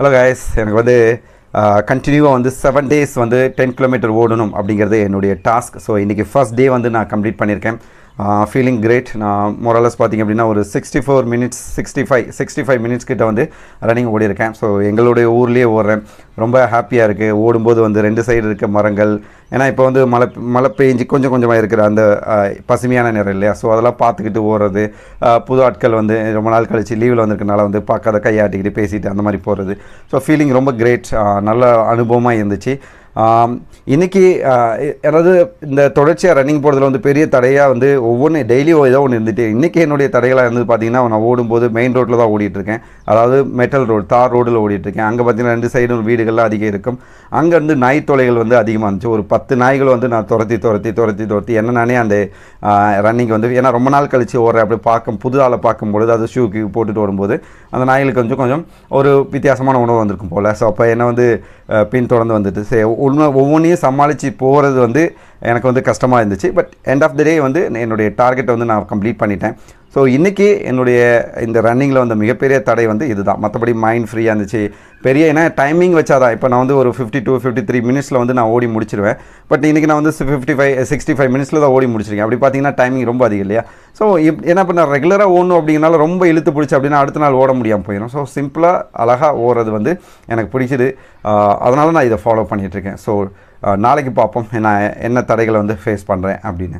Hello guys எனக்கு வந்து கண்டினியூவாக வந்து செவன் டேஸ் வந்து டென் கிலோமீட்டர் ஓடணும் அப்படிங்கிறது என்னுடைய டாஸ்க் ஸோ இன்றைக்கி ஃபர்ஸ்ட் டே வந்து நான் கம்ப்ளீட் பண்ணியிருக்கேன். ஃபீலிங் கிரேட் நான் மொரலஸ் பார்த்திங்க அப்படின்னா ஒரு sixty four minutes sixty five sixty five minutes கிட்ட வந்து ரன்னிங் ஓடிருக்கேன் ஸோ எங்களுடைய ஊர்லேயே ஓடுறேன். ரொம்ப ஹாப்பியாக இருக்குது ஓடும்போது வந்து ரெண்டு சைடு இருக்க மரங்கள். ஏன்னா இப்போ வந்து மழை மழை பெஞ்சு கொஞ்சம் கொஞ்சமாக இருக்கிற அந்த பசுமையான நிறம் இல்லையா? ஸோ அதெல்லாம் பார்த்துக்கிட்டு ஓடுறது. புது ஆட்கள் வந்து ரொம்ப நாள் கழித்து லீவில் வந்திருக்கனால வந்து பார்க்காத கையாட்டிக்கிட்டு பேசிட்டு அந்த மாதிரி போகிறது ஸோ ஃபீலிங் ரொம்ப கிரேட் நல்ல அனுபவமாக இருந்துச்சு. இன்றைக்கி இன்னைக்கு அதாவது இந்த தொடர்ச்சியாக ரன்னிங் போகிறதுல வந்து பெரிய தடையாக வந்து ஒவ்வொன்று டெய்லியும் ஏதோ ஒன்று இருந்துட்டு இன்றைக்கி என்னுடைய தடைகளாக இருந்தது பார்த்தீங்கன்னா நான் ஓடும்போது மெயின் ரோட்டில் தான் ஓடிட்டுருக்கேன். அதாவது மெட்டல் ரோடு தார் ரோடில் ஓடிட்டுருக்கேன். அங்கே பார்த்தீங்கன்னா ரெண்டு சைடும் வீடுகள்லாம் அதிகம் இருக்கும். அங்கேருந்து நாய் தொலைகள் வந்து அதிகமாக இருந்துச்சு. ஒரு பத்து நாய்கள் வந்து நான் துரத்தி துரத்தி துரத்தி துரத்தி என்ன நானே அந்த ரன்னிங் வந்து ஏன்னா ரொம்ப நாள் கழித்து ஓடுறேன். அப்படி பார்க்கும் புது ஆளை பார்க்கும் பொழுது அது ஷூக்கு போட்டுட்டு வரும்போது அந்த நாய்களுக்கு கொஞ்சம் கொஞ்சம் ஒரு வித்தியாசமான உணவு வந்திருக்கும் போல். ஸோ அப்போ என்ன வந்து பின் தொடர்ந்து வந்துட்டு சரி ஒன்று ஒவ்வொன்றையும் சமாளித்து போகிறது வந்து எனக்கு வந்து கஷ்டமாக இருந்துச்சு. But end of the day வந்து என்னுடைய டார்கெட்டை வந்து நான் கம்ப்ளீட் பண்ணிட்டேன். ஸோ இன்றைக்கி என்னுடைய இந்த ரன்னிங்கில் வந்த மிகப்பெரிய தடை வந்து இதுதான். மற்றபடி மைண்ட் ஃப்ரீயாக இருந்துச்சு. பெரிய ஏன்னா டைமிங் வச்சாதான். இப்போ நான் வந்து ஒரு ஃபிஃப்டி டூ ஃபிஃப்டி த்ரீ மினிட்ஸில் வந்து நான் ஓடி முடிச்சிருவேன். பட் இன்றைக்கி நான் வந்து ஃபிஃப்டி ஃபைவ் சிக்ஸ்டி ஃபைவ் மினிட்ஸில் தான் ஓடி முடிச்சிருக்கேன். அப்படி பார்த்தீங்கன்னா டைமிங் ரொம்ப அதிகம் இல்லையா? ஸோ இப் ஏன்னா இப்போ நான் ரெகுலராக ஓடணும் அப்படிங்கனால ரொம்ப இழுத்து பிடிச்சி அப்படின்னா அடுத்த நாள் ஓட முடியாமல் போயிடும். ஸோ சிம்பிளாக அழகாக ஓடுறது வந்து எனக்கு பிடிச்சது. அதனால நான் இதை ஃபாலோ பண்ணிகிட்ருக்கேன் ஸோ நாளைக்கு பார்ப்போம். நான் என்ன தடைகளை வந்து ஃபேஸ் பண்ணுறேன் அப்படின்னு.